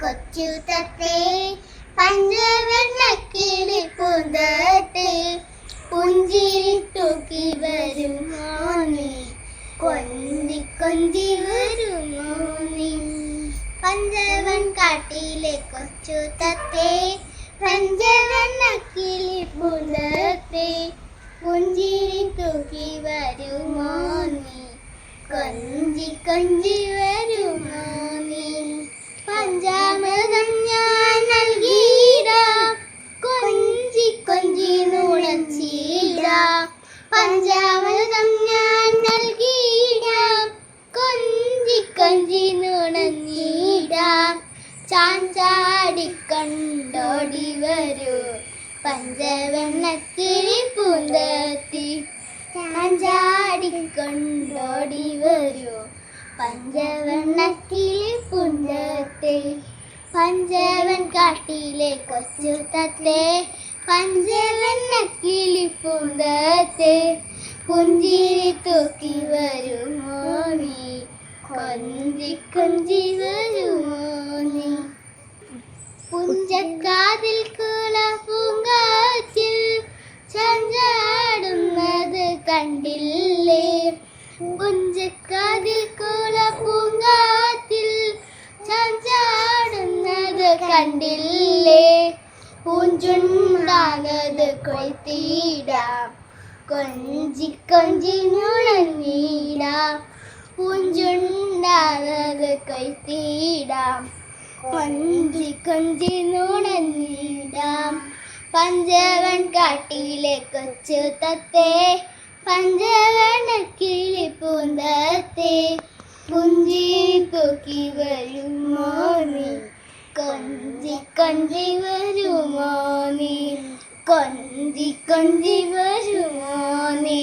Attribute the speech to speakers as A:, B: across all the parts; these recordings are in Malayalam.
A: കൊച്ചു തത്തേ പഞ്ചവർണക്കിളി പൂന്തത്തെ പുഞ്ചിരി തൂക്കി വരുമോ നീ കൊഞ്ചി കൊഞ്ചി വരുമോ നീ പഞ്ചവൻ കാട്ടിലെ കൊച്ചു തത്തേ പഞ്ചവർണക്കിളി പുന്തത്തെ പുഞ്ചിരി തൂക്കി വരുമോ നീ കൊഞ്ചി കൊഞ്ചി പഞ്ചാമൃതം ഞാൻ നൽകിയിടാം. കൊഞ്ചി കൊഞ്ചി നുണഞ്ഞിടാം. ചാഞ്ചാടി കണ്ടോടി വരൂ. പഞ്ചവെണ്ണത്തിരി പൂന്തത്തി ചാഞ്ചാടിക്കൊണ്ടോടി വരൂ. പഞ്ചവെണ്ണക്കിളി പൂന്തത്തെ പഞ്ചവൻ കാട്ടിലെ കൊച്ചു തത്തെ. പഞ്ചവെണ്ണക്കിളി പൂന്തത്തെ പുഞ്ചിരി തൂക്കി വരുമോ നീ? കൊഞ്ചി കൊഞ്ചി വരുമോ നീ? പുഞ്ചക്കാതിൽ കുള പൂങ്കാറ്റിൽ ചഞ്ചാടുന്നത് കണ്ടില്ലേ? പുഞ്ചക്കാതിൽ കുള പൂങ്കാറ്റിൽ ചഞ്ചാടുന്നത് കണ്ടില്ലേ? പൂഞ്ചുണ്ടാകത് കൊയ്ത്തിടാം കൊഞ്ചി കൊഞ്ചി നുഴഞ്ഞിടാം പൂഞ്ചുണ്ടാകത് കൊഞ്ചി കൊഞ്ചി നുണഞ്ഞിടാം പഞ്ചവൻ കാട്ടിലെ കൊച്ചു തത്തേ പഞ്ചവന കിളി പൂന്തത്തേ. പുഞ്ചി തൂക്കി വരുമോ നീ കൊഞ്ചി കൊഞ്ചി വരുമോ നീ കൊഞ്ചി കൊഞ്ചി വരുമോ നീ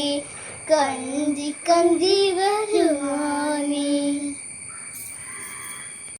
A: കൊഞ്ചി കൊഞ്ചി വരുമോ